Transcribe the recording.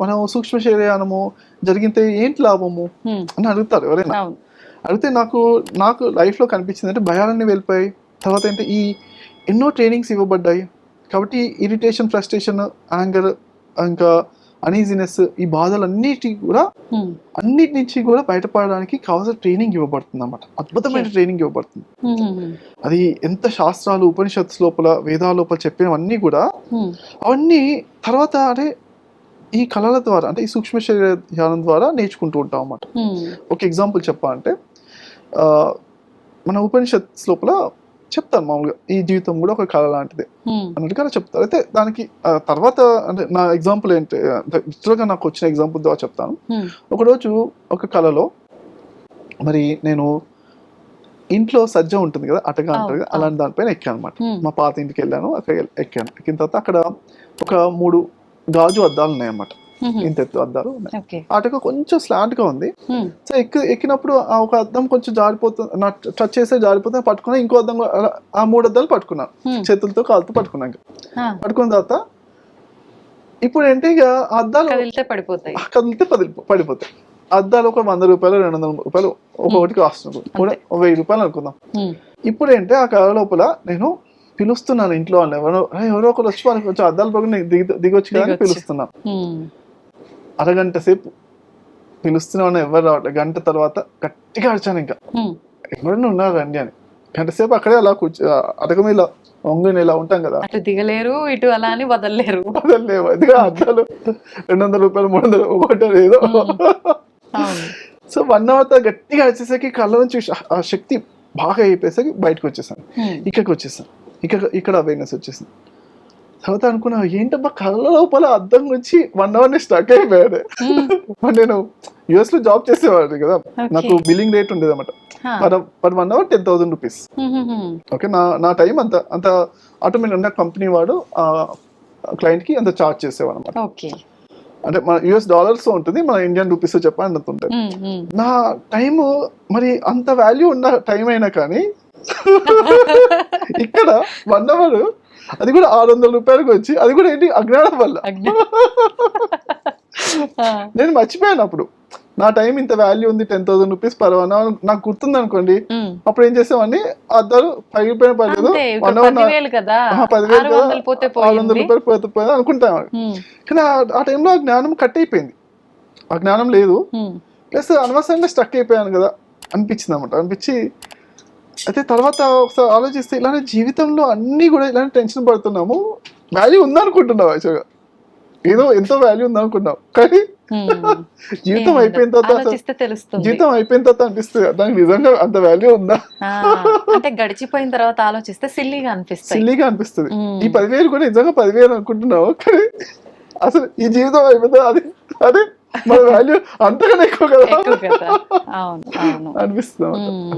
మనం సూక్ష్మ శరీరానము జరిగితే ఏంటి లాభము? అని అడుగుతారు ఎవరైనా. అడిగితే నాకు నాకు లైఫ్లో కనిపించింది అంటే భయాలన్నీ వెళ్ళిపోయాయి. తర్వాత ఏంటి ఈ ఎన్నో ట్రైనింగ్స్ ఇవ్వబడ్డాయి. కాబట్టి ఇరిటేషన్ ఫ్రస్ట్రేషన్ యాంగర్ ఇంకా అనీజినెస్ ఈ బాధలన్నిటి కూడా అన్నిటి నుంచి కూడా బయటపడడానికి కావాల్సిన ట్రైనింగ్ ఇవ్వబడుతుంది అన్నమాట అద్భుతమైన. ట్రైనింగ్ ఇవ్వబడుతుంది. అది ఎంత శాస్త్రాలు ఉపనిషత్స్ లోపల వేదాల లోపల చెప్పినవన్నీ కూడా అవన్నీ తర్వాత అంటే ఈ కళల ద్వారా అంటే ఈ సూక్ష్మ శరీర ధ్యానం ద్వారా నేర్చుకుంటూ ఉంటాం అన్నమాట. ఒక ఎగ్జాంపుల్ చెప్పాలంటే మన ఉపనిషత్స్ లోపల చెప్తాను మామూలుగా ఈ జీవితం కూడా ఒక కళ లాంటిది. అన్నట్టుగా చెప్తారు. అయితే దానికి తర్వాత అంటే నా ఎగ్జాంపుల్ ఏంటి విత్డ్రాగా నాకు వచ్చిన ఎగ్జాంపుల్ ద్వారా చెప్తాను. ఒకరోజు ఒక కళలో మరి నేను ఇంట్లో సజ్జ ఉంటుంది కదా అటగా అంటారు కదా అలాంటి దానిపైన ఎక్కాను అనమాట మా పాత ఇంటికి వెళ్ళాను అక్కడ ఎక్కాను. ఎక్కిన తర్వాత అక్కడ ఒక మూడు గాజు అద్దాలు ఉన్నాయి అన్నమాట ఇంత ఎత్తు అద్దాలు ఉన్నాయి. అటక కొంచెం స్లాంట్గా ఉంది. సో ఎక్కి ఎక్కినప్పుడు ఆ ఒక అద్దం కొంచెం జారిపోతుంది నా టచ్ చేస్తే జారిపోతుంది పట్టుకున్నా ఇంకో అద్దం ఆ మూడు అద్దాలు పట్టుకున్నాను చేతులతో కాలుతో పట్టుకున్నాక పట్టుకున్న తర్వాత ఇప్పుడు ఏంటి ఇక అద్దాలు కదిలితే పడిపోతాయి. కదిలితే పది పడిపోతాయి. అద్దాలు ఒక వంద రూపాయలు రెండు వందల రూపాయలు ఒక్కొక్కటి కాస్ట్ వెయ్యి రూపాయలు అనుకుందాం. ఇప్పుడు ఏంటి ఆ కళ లోపల నేను పిలుస్తున్నాను ఇంట్లో వాళ్ళు ఎవరో "ఏ, ఎవరో ఒకరు వచ్చి వాళ్ళకి కొంచెం అద్దాలు పక్కన దిగి దిగొచ్చు. కదా ఉమ్, అరగంట సేపు పిలుస్తున్నాను ఎవరు రావట్లేదు గంట తర్వాత గట్టిగా అరిచాను ఇంకా. ఎవరైనా ఉన్నారు రండి అని. గంట సేపు అక్కడే అలా కూర్చో అడగ మీద వంగుని ఇలా ఉంటాం కదా. అటు దిగలేరు ఇటు అలా అని వదలలేరు. అసలు లేవు అదిగా అద్దాలు రెండు వందల రూపాయలు మూడు వందలు ఒకటో ఏదో. అవును. సో వన్ అవర్ తర్వాత గట్టిగా వచ్చేసరికి కళ్ళ నుంచి ఆ శక్తి బాగా అయిపోయేసరికి బయటకు వచ్చేసాను. ఇక్కడికి వచ్చేసాను. ఇక్కడ ఇక్కడ అవేర్నెస్ వచ్చేసింది. తర్వాత అనుకున్నా ఏంటబ్బా కళ్ళ లోపల అద్దం నుంచి వన్ అవర్ని స్టక్ అయిపోయాడు నేను యుఎస్లో జాబ్ చేసేవాడిని కదా. నాకు బిల్లింగ్ రేట్ ఉండేది అనమాట per one hour ten thousand rupees okay నా నా టైం అంత అంత ఆటోమేటిక్ అంటే కంపెనీ వాడు ఆ క్లయింట్కి అంత చార్జ్ చేసేవాడు అనమాట అంటే మన యుఎస్ డాలర్స్ ఉంటుంది మన ఇండియన్ రూపీస్ చెప్పండి అంత ఉంటుంది. ఉమ్, ఉమ్. నా టైం మరి అంత వాల్యూ ఉన్న టైం అయినా కానీ ఇక్కడ వన్ అవర్ అది కూడా ఆరు వందల రూపాయలకు వచ్చి అది కూడా ఏంటి? అజ్ఞానం వల్ల. నేను మర్చిపోయాను అప్పుడు. నా టైం ఇంత వాల్యూ ఉంది ten thousand rupees per one hour నాకు గుర్తుంది అనుకోండి. అప్పుడు ఏం చేసామని అద్దరు పగిలిపోయిన పర్లేదు. పదివేలు కదా. ఆరు వందలు రూపాయలు పోతే పోయింది అనుకుంటాను. ఉమ్, కానీ ఆ- టైంలో ఆ జ్ఞానం కట్ అయిపోయింది. ఆ జ్ఞానం లేదు. ప్లస్ అనవసరంగా స్టక్ అయిపోయాను కదా. అనిపించింది అనమాట అనిపించి అయితే తర్వాత ఒకసారి ఆలోచిస్తే ఇలానే జీవితంలో అన్ని కూడా ఇలానే టెన్షన్ పడుతున్నాము. వాల్యూ ఉందనుకుంటున్నావు యాక్చువల్గా ఏదో ఎంతో వాల్యూ ఉందనుకున్నాం కానీ. జీవితం. అయిపోయిన తర్వాత తెలుస్తుంది. జీవితం అయిపోయిన తర్వాత అనిపిస్తుంది దానికి నిజంగా అంత వాల్యూ ఉందా? అంటే గడిచిపోయిన తర్వాత ఆలోచిస్తే సిల్లీగా అనిపిస్తాయి. సిల్లీగా అనిపిస్తుంది. ఈ పదివేలు కూడా నిజంగా పదివేలు అనుకుంటున్నావు. కానీ అసలు ఈ జీవితం అయిపోతే అది అదే మన వాల్యూ అంతగానే ఎక్కువ కదా. అనిపిస్తుంది.